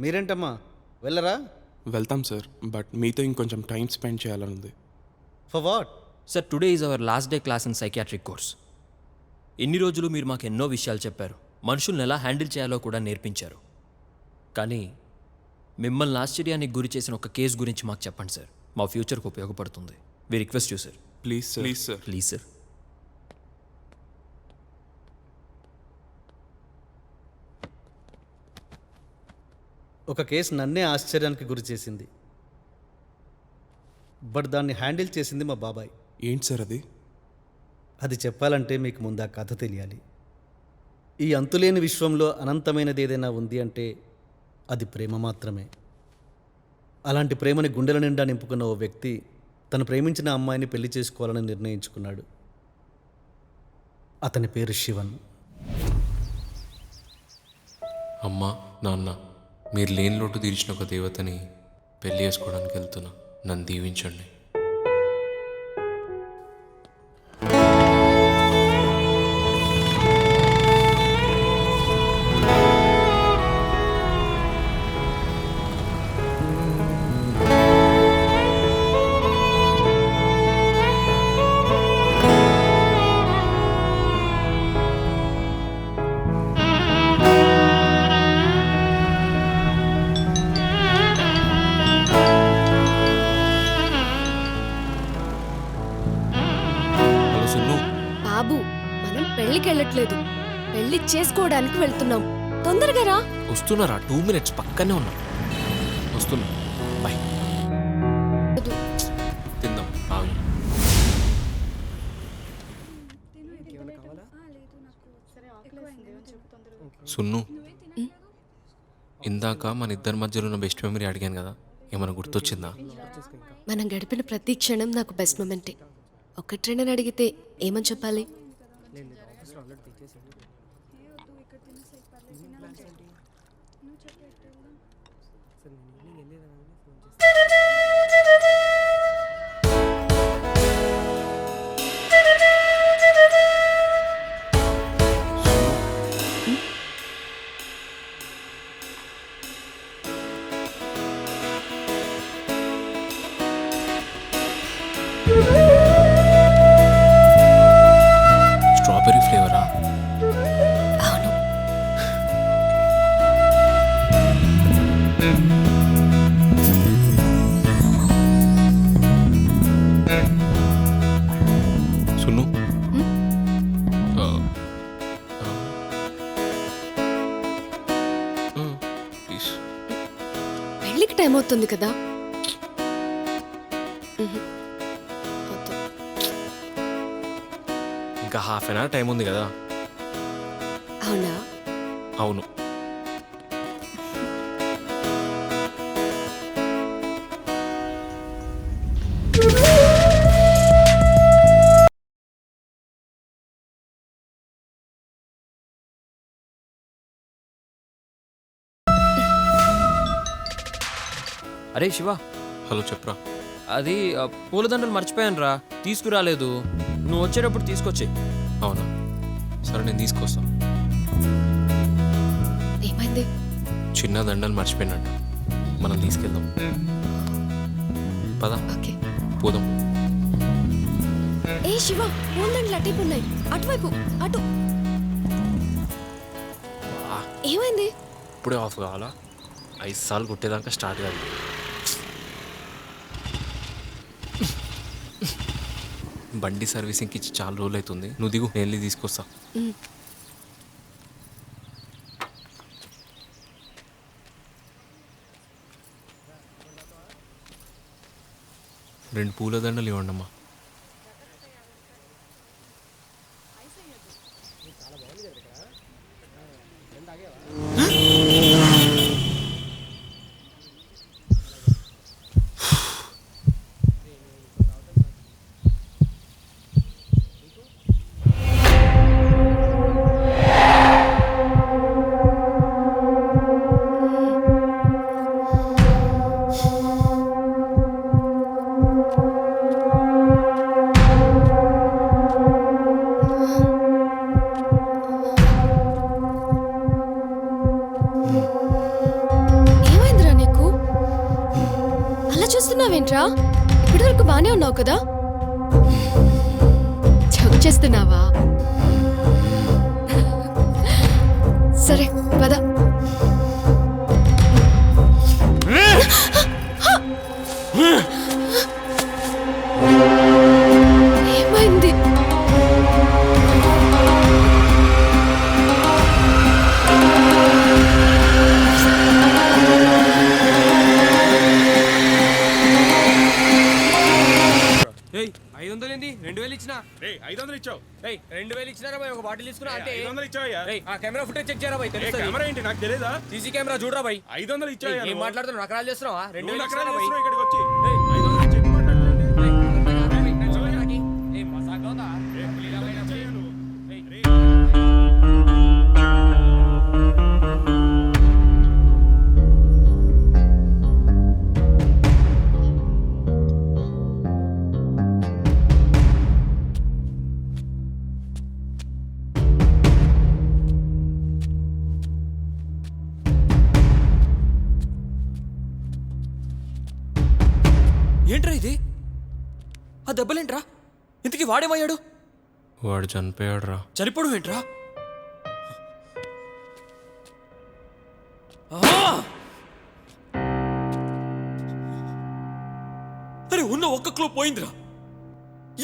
మీరేంటమ్మా? వెళ్ళరా? వెళ్తాం sir but మీతో ఇంకొంచెం టైం స్పెండ్ చేయాలని ఉంది. For what sir today is our last day class in psychiatric course. ఎన్ని రోజులు మీరు మాకు ఎన్నో విషయాలు చెప్పారు. మనుషుల్ని ఎలా హ్యాండిల్ చేయాలో కూడా నేర్పించారు. కానీ మిమ్మల్ని ఆశ్చర్యానికి గురి చేసిన ఒక కేసు గురించి మాకు చెప్పండి సార్. మా ఫ్యూచర్కి ఉపయోగపడుతుంది. We request you sir please sir please sir please sir ఒక కేసు నన్నే ఆశ్చర్యానికి గురి చేసింది. బట్ దాన్ని హ్యాండిల్ చేసింది మా బాబాయ్. ఏంటి సార్ అది? అది చెప్పాలంటే మీకు ముందు ఆ కథ తెలియాలి. ఈ అంతులేని విశ్వంలో అనంతమైనది ఏదైనా ఉంది అంటే అది ప్రేమ మాత్రమే. అలాంటి ప్రేమని గుండెల నిండా నింపుకున్న ఓ వ్యక్తి తను ప్రేమించిన అమ్మాయిని పెళ్ళి చేసుకోవాలని నిర్ణయించుకున్నాడు. అతని పేరు శివన్. అమ్మా నాన్న. మీరు లేని లోటు తీర్చిన ఒక దేవతని పెళ్ళి చేసుకోవడానికి వెళ్తున్నా. నన్ను దీవించండి. చేసుకోవడానికి వెళ్తున్నాం. తొందరగా రా. వస్తున్నారా? టూ మినిట్స్ పక్కనే ఉన్నా. వస్తున్నా. బాయ్ తిందాం. ఆగు. సున్ను ఇందాక మన ఇద్దరి మధ్యలో ఉన్న బెస్ట్ మెమరీ అడిగాను కదా ఏమైనా గుర్తొచ్చిందా? మనం గడిపిన ప్రతి క్షణం నాకు బెస్ట్ మొమెంటే ఒక ట్రైనర్ అడిగితే ఏమని చెప్పాలి? ప్లీజ్. పెళ్ళికి టైం అవుతుంది కదా. వద్దు. ఇంకా హాఫ్ అన్ అవర్ టైం ఉంది కదా? అవునా? అవును. అరే శివ. హలో చెప్పరా. అది ఆ, పూలదండలు మర్చిపోయాను రా తీసుకురాలేదు. నువ్వు వచ్చేటప్పుడు తీసుకొచ్చి అవునా? సరే నేను తీసుకొస్తా. ఏమైంది? చిన్న దండలు మర్చిపోయినట్టు. మనం తీసుకెళ్దాం. పద. ఓకే. పోదాం. ఏ శివ మూలండి అటువైపు ఉన్నాయి. అటువైపు అటు. ఏమైంది? ఇప్పుడే ఆఫ్ కావాలా? ఐదు సార్లు కొట్టేదాకా స్టార్ట్ కాదు బండి సర్వీసింగ్కి ఇచ్చి చాలా రోజులు అవుతుంది నువ్వు దిగు నేను వెళ్ళి తీసుకొస్తా. రెండు పూల దండలు ఇవ్వండి అమ్మా నవ్వుతున్నావేంట్రా ఇప్పటి వరకు బానే ఉన్నావు కదా? జోక్ చేస్తున్నావా? సరే పద. Huh? ఇచ్చావు? ఏయ్ రెండు వేలు ఇచ్చినారా భయ్ ఒక బాటిల్ తీసుకున్నా? అంటే ఐదు వందలు ఇచ్చావయ్యా ఏయ్ ఆ కెమెరా ఫుటేజ్ చెక్ చేయరా భయ్ ఏ, తెలుస్తుంది. కెమెరా ఏంటి? నాకు తెలియదా సీసీ కెమెరా చూడరా భయ్ ఐదు వందలు ఇచ్చావయ్యా ఏం నువ్వు. మాట్లాడుతున్నావు? నకరాలు చేస్తున్నావా? రెండు నువ్వు వేలు నకరాలు ఇచ్చినారా భయ్ చేస్తున్నావు ఇక్కడికి వచ్చి. ఏయ్, వాడేమయ్యాడు? వాడు చనిపోయాడు రా చనిపోవడం ఏంట్రా! అరే ఉన్న ఒక్క క్లూ పోయిందిరా.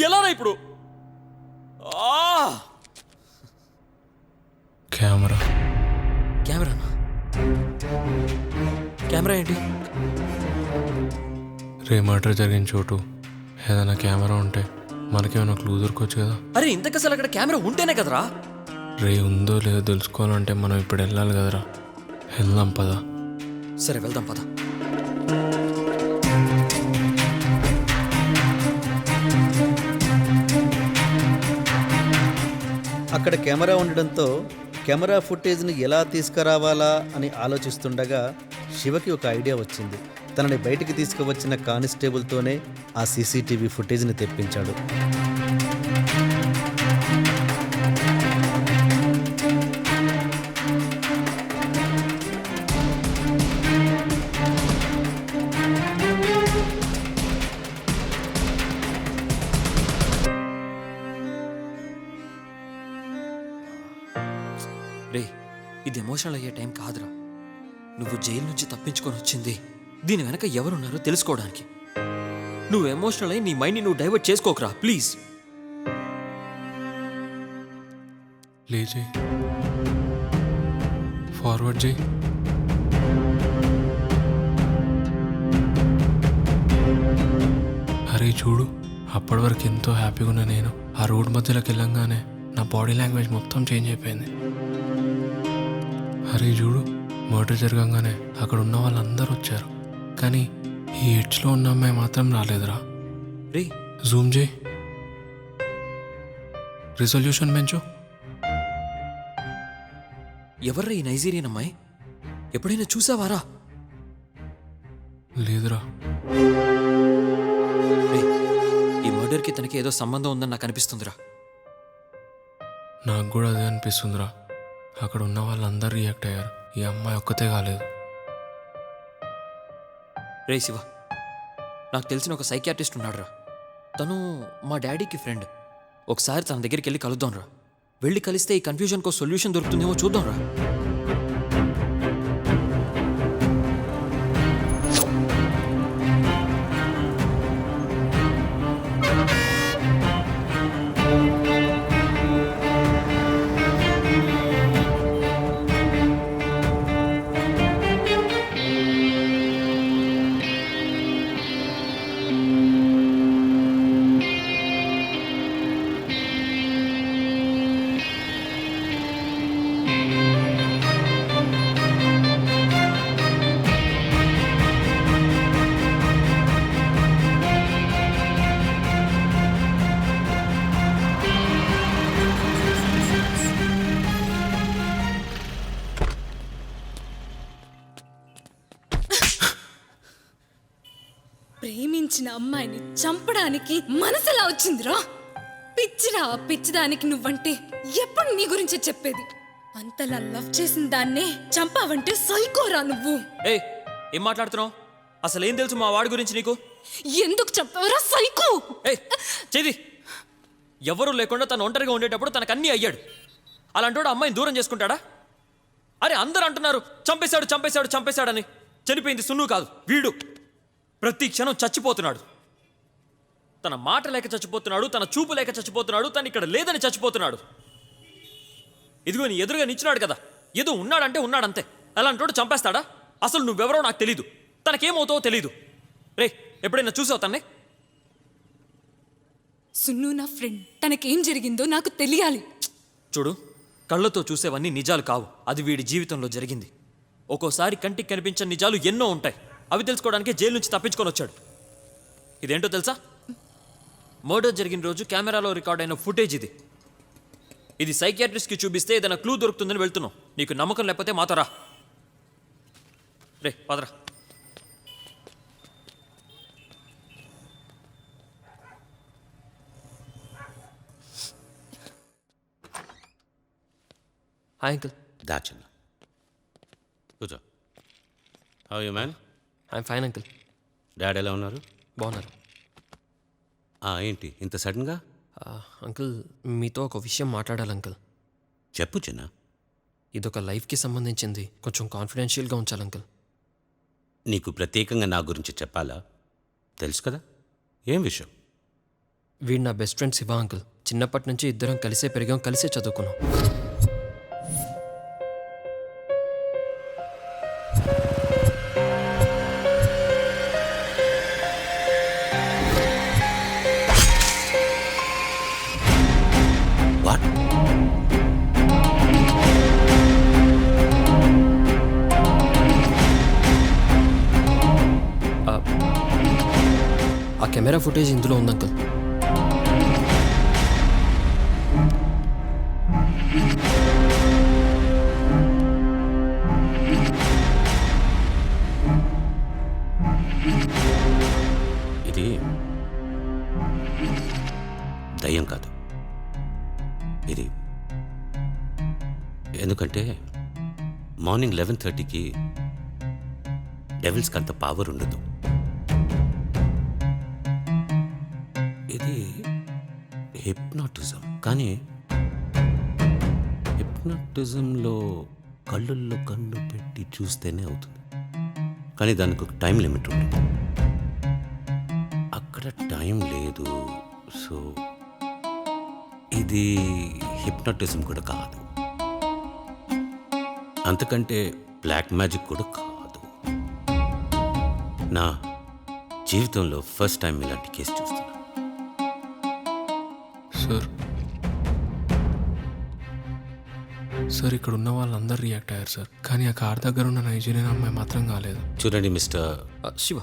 ఎలారా ఇప్పుడు? ఆ! కెమెరా. కెమెరానా? కెమెరా ఏంటి? రే మర్డర్ జరిగిన చోటు ఏదైనా కెమెరా ఉంటే మనకేమైనా క్లూ దొరకొచ్చు కదా? అరే ఇంతకు అసలు అక్కడ కెమెరా ఉంటేనే కదరా? రే ఉందో లేదో తెలుసుకోవాలంటే మనం ఇప్పుడు వెళ్ళాలి కదరా. వెళ్దాం పదా. సరే వెళ్దాం పద. అక్కడ కెమెరా ఉండడంతో కెమెరా ఫుటేజ్ని ఎలా తీసుకురావాలా అని ఆలోచిస్తుండగా శివకి ఒక ఐడియా వచ్చింది. తనని బయటికి తీసుకువచ్చిన కానిస్టేబుల్తోనే ఆ సీసీటీవీ ఫుటేజ్ని తెప్పించాడు. రే ఇది ఎమోషనల్ అయ్యే టైం కాదురా. నువ్వు జైలు నుంచి తప్పించుకొని వచ్చింది. దీని వెనక ఎవరున్నారో తెలుసుకోవడానికి. నువ్వు ఎమోషనల్ అయ్యి నీ మైండ్ని నువ్వు డైవర్ట్ చేసుకోకరా ప్లీజ్ లే జై. ఫార్వర్డ్ జై. అరే చూడు అప్పటి వరకు ఎంతో హ్యాపీగా ఉన్న నేను. ఆ రోడ్ మధ్యలోకి వెళ్ళంగానే నా బాడీ లాంగ్వేజ్ మొత్తం చేంజ్ అయిపోయింది. అరే చూడు మర్డర్ జరగంగానే అక్కడ ఉన్న వాళ్ళందరూ వచ్చారు. కానీ ఈ హెడ్స్లో ఉన్న అమ్మాయి మాత్రం రాలేదురా. రే జూమ్ చేయి. రిజల్యూషన్ పెంచు ఎవర్రా ఈ నైజీరియన్ అమ్మాయి? ఎప్పుడైనా చూసావారా లేదురా. ఈ మర్డర్కి తనకి ఏదో సంబంధం ఉందని నాకు అనిపిస్తుందిరా. నాకు కూడా అదే అనిపిస్తుందిరా. అక్కడ ఉన్న వాళ్ళందరూ రియాక్ట్ అయ్యారు. ఈ అమ్మాయి ఒక్కతే కాలేదు. రే శివ నాకు తెలిసిన ఒక సైకియాట్రిస్ట్ ఉన్నాడురా. తను మా డాడీకి ఫ్రెండ్ ఒకసారి తన దగ్గరికి వెళ్ళి కలుద్దాంరా. వెళ్ళి కలిస్తే ఈ కన్ఫ్యూజన్కో సొల్యూషన్ దొరుకుతుందేమో చూద్దాంరా. రా చంపడానికి మనసులా వచ్చిందిరా? పిచ్చిరా పిచ్చిదానికి నువ్వంటే ఎప్పుడు నీ గురించే చెప్పేది. అంతలా లవ్ చేసిన దాన్నే చంపావంటే సైకోరా నువ్వు. ఏ ఏం మాట్లాడుతున్నావు? అసలు ఏం తెలుసు మా వాడి గురించి నీకు? ఎందుకు చెప్పావరా సైకో? ఏయ్ చేది ఎవరు లేకుండా తను ఒంటరిగా ఉండేటప్పుడు తనకు అన్నీ అయ్యాడు. అలాంటి అమ్మాయిని దూరం చేసుకుంటాడా? అరే అందరూ అంటున్నారు చంపేశాడు చంపేశాడు చంపేశాడని. చనిపోయింది సున్ను కాదు వీడు. ప్రతి క్షణం చచ్చిపోతున్నాడు. తన మాట లేక చచ్చిపోతున్నాడు తన చూపు లేక చచ్చిపోతున్నాడు తను ఇక్కడ లేదని చచ్చిపోతున్నాడు. ఇదిగో నీ ఎదురుగా నిచ్చినాడు కదా. ఏదో ఉన్నాడంటే ఉన్నాడంతే. అలాంటోడు చంపేస్తాడా? అసలు నువ్వెవరో నాకు తెలీదు. తనకేమవుతావో తెలీదు. రే ఎప్పుడైనా చూసావు తన్నే? సున్ను నా ఫ్రెండ్ తనకేం జరిగిందో నాకు తెలియాలి. చూడు కళ్ళతో చూసేవన్నీ నిజాలు కావు. అది వీడి జీవితంలో జరిగింది. ఒక్కోసారి కంటికి కనిపించని నిజాలు ఎన్నో ఉంటాయి. అవి తెలుసుకోవడానికి జైలు నుంచి తప్పించుకొని వచ్చాడు. ఇదేంటో తెలుసా? మర్డర్ జరిగిన రోజు కెమెరాలో రికార్డ్ అయిన ఫుటేజ్ ఇది. ఇది సైకియాట్రిస్ట్కి చూపిస్తే ఏదైనా క్లూ దొరుకుతుందని వెళ్తున్నాం. నీకు నమ్మకం లేకపోతే మాతో రా. పదరా. హాయ్ అంకుల్ దాచన్న కూర్చో. How you man I'm fine uncle daddy ఎలా ఉన్నారు? బాగున్నారు. ఏంటి? ఇంత సడన్గా? అంకుల్ మీతో ఒక విషయం మాట్లాడాలి అంకుల్. చెప్పు చిన్న. ఇదొక లైఫ్కి సంబంధించింది. కొంచెం కాన్ఫిడెన్షియల్గా ఉంచాలి అంకుల్. నీకు ప్రత్యేకంగా నా గురించి చెప్పాలా? తెలుసు కదా? ఏం విషయం? వీడు నా బెస్ట్ ఫ్రెండ్ శివ అంకుల్. చిన్నప్పటి నుంచి ఇద్దరం కలిసే పెరిగాం కలిసే చదువుకున్నాం. ఆ కెమెరా ఫుటేజ్ ఇందులో ఉంది అంకుల్. ఇది దయ్యం కాదు. ఇది ఎందుకంటే మార్నింగ్ లెవెన్ థర్టీకి డెవిల్స్కి అంత పవర్ ఉండదు. ఇది హిప్నాటిజం కానీ హిప్నాటిజంలో కళ్ళల్లో కన్ను పెట్టి చూస్తేనే అవుతుంది. కానీ దానికి ఒక టైం లిమిట్ ఉంటుంది. అక్కడ టైం లేదు. సో ఇది హిప్నాటిజం కూడా కాదు. అంతకంటే బ్లాక్ మ్యాజిక్ కూడా కాదు. నా జీవితంలో ఫస్ట్ టైం ఇలాంటి కేసు చూస్తాను సార్. సార్ ఇక్కడ ఉన్న వాళ్ళందరూ రియాక్ట్ అయ్యారు సార్. కానీ ఆ కార్ దగ్గర ఉన్న నైజీరియన్ అమ్మాయి మాత్రం కాలేదు. చూడండి మిస్టర్ ఆ, శివ.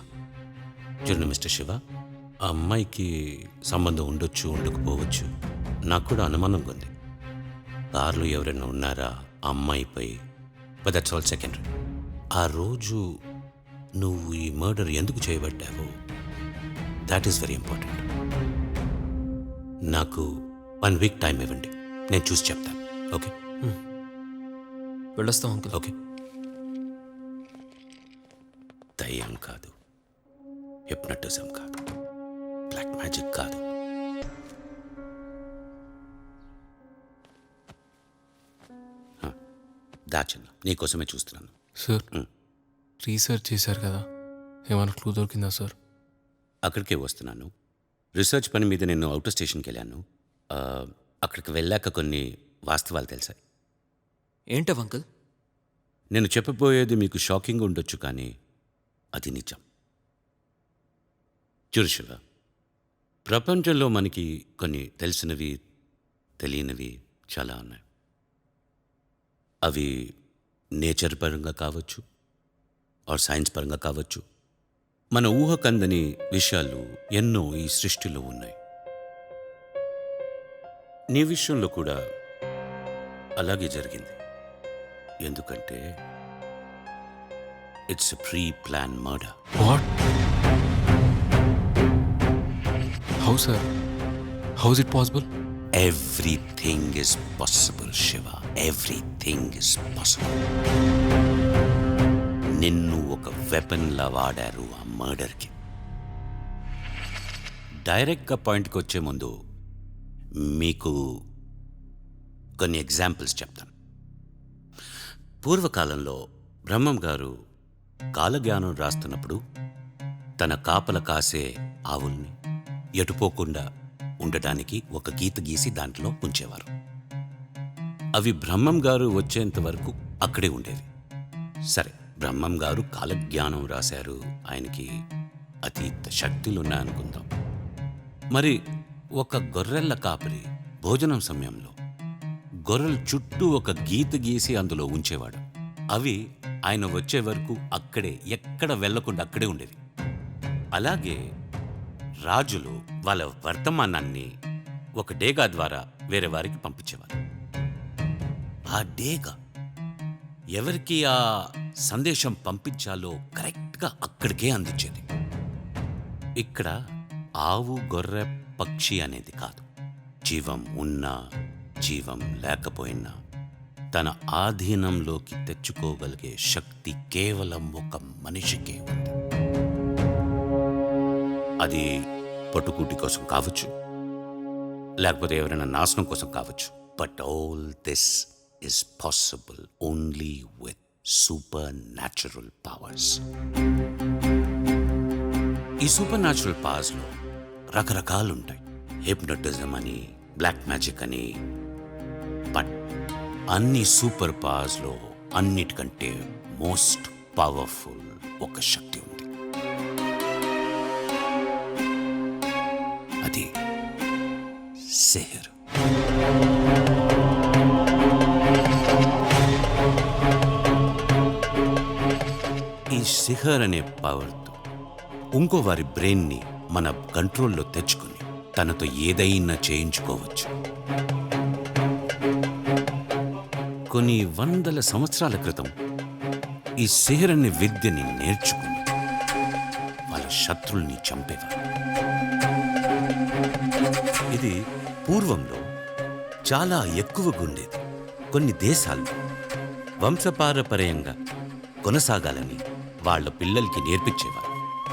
చూడండి మిస్టర్ శివ ఆ అమ్మాయికి సంబంధం ఉండొచ్చు ఉండకపోవచ్చు. నాకు కూడా అనుమానంగా ఉంది. కార్లు ఎవరైనా ఉన్నారా ఆ అమ్మాయిపై? దట్స్ ఆల్ సెకండరీ ఆ రోజు నువ్వు ఈ మర్డర్ ఎందుకు చేయబడ్డావు? దాట్ ఈస్ వెరీ ఇంపార్టెంట్ నాకు వన్ వీక్ టైం ఇవ్వండి. నేను చూసి చెప్తాను. ఓకే వెళ్ళొస్తాం అంకుల్ ఓకే దయ్యం కాదు. హిప్నటిజం కాదు. బ్లాక్ మ్యాజిక్ కాదు. దాచన్న నీకోసమే చూస్తున్నాను. సార్ రీసెర్చ్ చేశారు కదా. ఏమైనా క్లూ దొరికిందా సార్? అక్కడికే వస్తున్నాను. రీసెర్చ్ పని మీద నేను అవుటర్ స్టేషన్కి వెళ్ళాను. ఆ, అక్కడికి వెళ్ళాక కొన్ని వాస్తవాలు తెలిసాయి. ఏంటవ్ అంకుల్? నేను చెప్పబోయేది మీకు షాకింగ్ ఉండొచ్చు కానీ అది నిజం. చూడు శివ ప్రపంచంలో మనకి కొన్ని తెలిసినవి తెలియనివి చాలా ఉన్నాయి. అవి నేచర్ పరంగా కావచ్చు ఆర్ సైన్స్ పరంగా కావచ్చు మన ఊహకందని విషయాలు ఎన్నో ఈ సృష్టిలో ఉన్నాయి. నీ విషయంలో కూడా అలాగే జరిగింది. ఎందుకంటే it's pre plan murder what how sir how's it possible everything is possible Shiva everything is possible నిన్ను ఒక వెపన్లా వాడారు మర్డర్కి. డైరెక్ట్గా పాయింట్కి వచ్చే ముందు మీకు కొన్ని ఎగ్జాంపుల్స్ చెప్తాను. పూర్వకాలంలో బ్రహ్మం గారు కాలజ్ఞానం రాస్తున్నప్పుడు తన కాపల కాసే ఆవుల్ని ఎటుపోకుండా ఉండటానికి ఒక గీత గీసి దాంట్లో ఉంచేవారు. అవి బ్రహ్మం గారు వచ్చేంత వరకు అక్కడే ఉండేవి. సరే బ్రహ్మం గారు కాలజ్ఞానం రాశారు. ఆయనకి అతీత శక్తులున్నాయనుకుందాం. మరి ఒక గొర్రెల కాపరి భోజనం సమయంలో గొర్రెల చుట్టూ ఒక గీత గీసి అందులో ఉంచేవాడు. అవి ఆయన వచ్చే వరకు అక్కడే ఎక్కడ వెళ్ళకుండా అక్కడే ఉండేవి. అలాగే రాజులు వాళ్ళ వర్తమానాన్ని ఒక డేగా ద్వారా వేరే వారికి పంపించేవారు. ఆ డేగా ఎవరికి ఆ సందేశం పంపించాలో కరెక్ట్గా అక్కడికే అందించేది. ఇక్కడ ఆవు గొర్రె పక్షి అనేది కాదు. జీవం ఉన్నా జీవం లేకపోయినా తన ఆధీనంలోకి తెచ్చుకోగలిగే శక్తి కేవలం ఒక మనిషికే ఉంది. అది పట్టుకూటి కోసం కావచ్చు లేకపోతే ఎవరైనా నాశనం కోసం కావచ్చు. But all this is possible only with super powers. Powers ఈ సూపర్ న్యాచురల్ పవర్స్లో రకరకాలు ఉంటాయి హిప్నటిజం అని బ్లాక్ మ్యాజిక్ అని బట్ అన్ని సూపర్ పవర్స్లో అన్నిటికంటే మోస్ట్ పవర్ఫుల్ ఒక శక్తి ఉంది. అది సెహర్. సిహర్ అనే పవర్తో ఇంకో వారి బ్రెయిన్ని మన కంట్రోల్లో తెచ్చుకుని తనతో ఏదైనా చేయించుకోవచ్చు. కొన్ని వందల సంవత్సరాల క్రితం ఈ సిహర్ అనే విద్యని నేర్చుకుని వాళ్ళ శత్రుల్ని చంపేవారు. ఇది పూర్వంలో చాలా ఎక్కువగా ఉండేది కొన్ని దేశాల్లో వంశపారపర్యంగా కొనసాగాలని వాళ్ళ పిల్లలకి నేర్పించేవారు.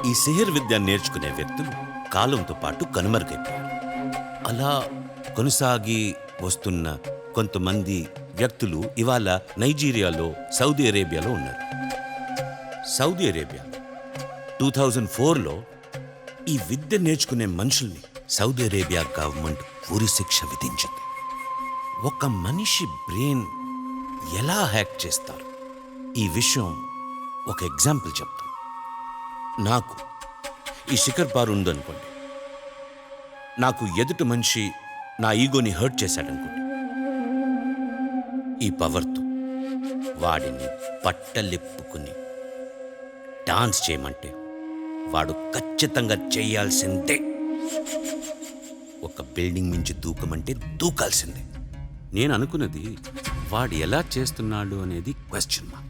ఈ సిహిర్ విద్య నేర్చుకునే వ్యక్తులు కాలంతో పాటు కనుమరుగైపోయారు. అలా కొనసాగి వస్తున్న కొంతమంది వ్యక్తులు ఇవాళ నైజీరియాలో సౌదీ అరేబియాలో ఉన్నారు. సౌదీ అరేబియా టూ థౌజండ్ ఫోర్లో ఈ విద్య నేర్చుకునే మనుషుల్ని సౌదీ అరేబియా గవర్నమెంట్ ఉరి శిక్ష విధించింది. ఒక మనిషి బ్రెయిన్ ఎలా హ్యాక్ చేస్తారు? ఈ విషయం ఒక ఎగ్జాంపుల్ చెప్తాను నాకు ఈ శిఖర్ బార్ ఉందనుకోండి నాకు ఎదుటి మనిషి నా ఈగోని హర్ట్ చేశాడనుకోండి. ఈ పవర్తో వాడిని పట్టలిప్పుకుని డాన్స్ చేయమంటే వాడు ఖచ్చితంగా చేయాల్సిందే. ఒక బిల్డింగ్ మించి దూకమంటే దూకాల్సిందే. నేను అనుకున్నది వాడు ఎలా చేస్తున్నాడు అనేది క్వశ్చన్ మార్క్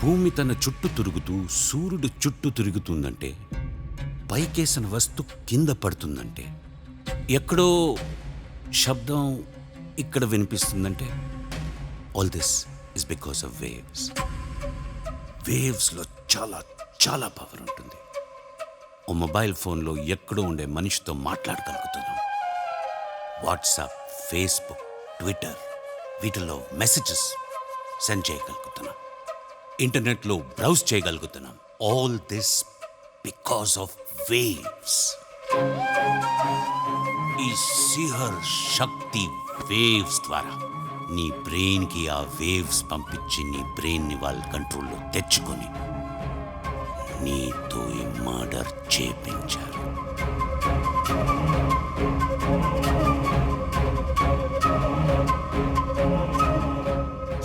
భూమి తన చుట్టూ తిరుగుతూ సూర్యుడు చుట్టూ తిరుగుతుందంటే పైకేసిన వస్తు కింద పడుతుందంటే ఎక్కడో శబ్దం ఇక్కడ వినిపిస్తుందంటే all this is because of waves వేవ్స్లో చాలా చాలా పవర్ ఉంటుంది. ఓ మొబైల్ ఫోన్లో ఎక్కడో ఉండే మనిషితో మాట్లాడగలుగుతున్నాం. వాట్సాప్ ఫేస్బుక్ ట్విట్టర్ వీటిల్లో మెసేజెస్ సెండ్ చేయగలుగుతున్నాం. ఇంటర్నెట్లో బ్రౌజ్ చేయగలుగుతున్నాం. All this because of waves ఈ సిహర్ శక్తి వేవ్స్ ద్వారా నీ బ్రెయిన్కి ఆ వేవ్స్ పంపించి నీ బ్రెయిన్ని వాళ్ళ కంట్రోల్లో తెచ్చుకొని నీతో ఈ మర్డర్ చేపించారు.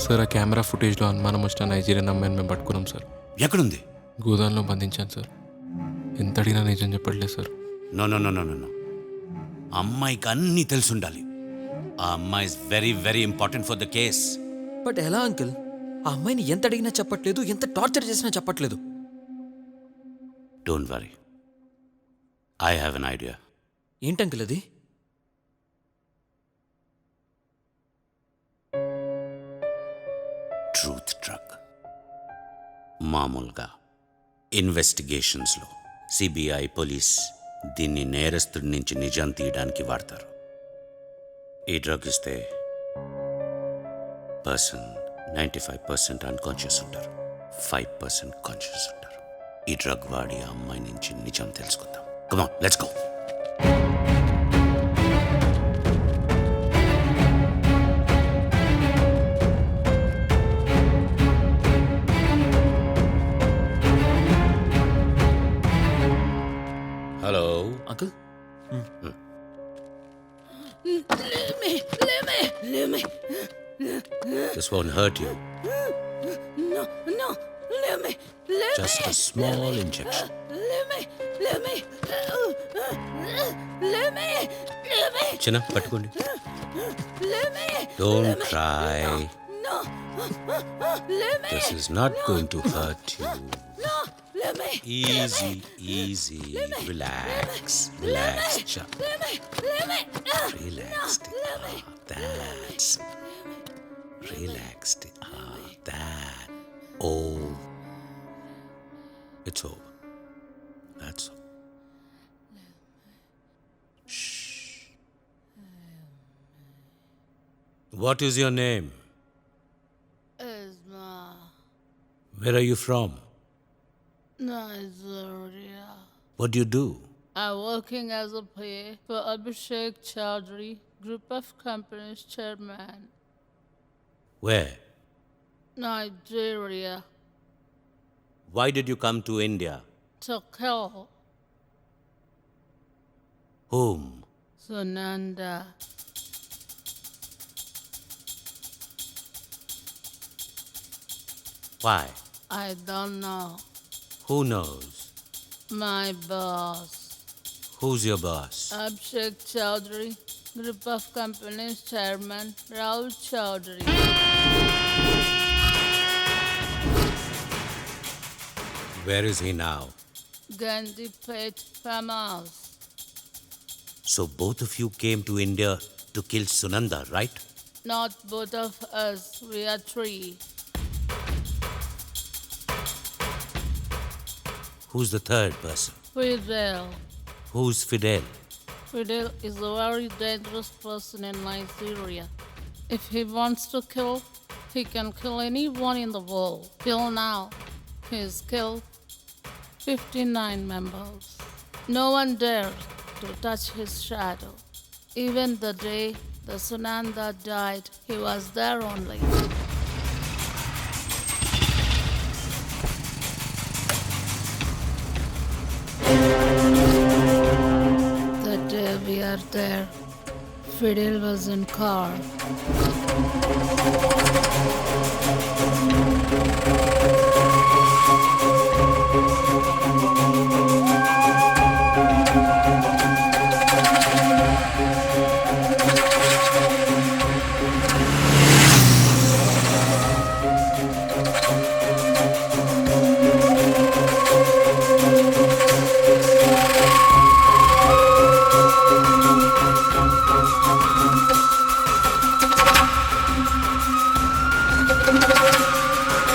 సార్ ఆ కెమెరా ఫుటేజ్లో అనుమానం వచ్చిన నైజీరియన్ అమ్మాయిని మేము పట్టుకున్నాం సార్. ఎక్కడుంది? గోదాంలో బంధించాను సార్. ఎంత అడిగినా నిజం చెప్పట్లేదు sir. No no no no no no. అమ్మాయికి అన్నీ తెలుసుండాలి ఆ అమ్మాయి is very very important for the case but ఎలా అంకిల్? ఆ అమ్మాయిని ఎంత అడిగినా చెప్పట్లేదు ఎంత టార్చర్ చేసినా చెప్పట్లేదు. Don't worry I have an idea ఏంటంకిల్ అది? Truth drug. మామూలుగా ఇన్వెస్టిగేషన్స్లో సిబిఐ పోలీస్ దీన్ని నేరస్తుడి నుంచి నిజం తీయడానికి వాడతారు. ఈ డ్రగ్ ఇస్తే person ninety five percent unconscious ఉంటారు. ఫైవ్ పర్సెంట్ కాన్షియస్ ఉంటారు. ఈ డ్రగ్ వాడి ఆ అమ్మాయి నుంచి నిజం తెలుసుకుందాం. Come on let's go. Hurt you. No, no, leave me, leave Just a small injection. leave me, leave me, leave me, leave me, చిన్న పట్టుకోండి leave me, don't cry no, leave me, this is not going to hurt you no, leave me, easy easy relax relax leave me, leave me, relaxed. Ah, that. Oh. It's over. That's all. Shh. What is your name? Isma. Where are you from? Nigeria. What do you do? I'm working as a PA for Abhishek Chowdhury, Group of Companies Chairman. Where? Nigeria. Why did you come to India? To kill. Whom? Sunanda. Why? I don't know. Who knows? My boss. Who's your boss? Abhishek Chowdhury. Group of Companies Chairman Rahul Chaudhary. Where is he now? Gandhipet, Pamas. So both of you came to India to kill Sunanda, right? Not both of us. We are three. Who's the third person? Fidel. Who's Fidel? Fidel is a very dangerous person in Nigeria. If he wants to kill, he can kill anyone in the world. Till now, he has killed 59 members. No one dares to touch his shadow. Even the day the Sunanda died, he was there only after their Fidel was in car.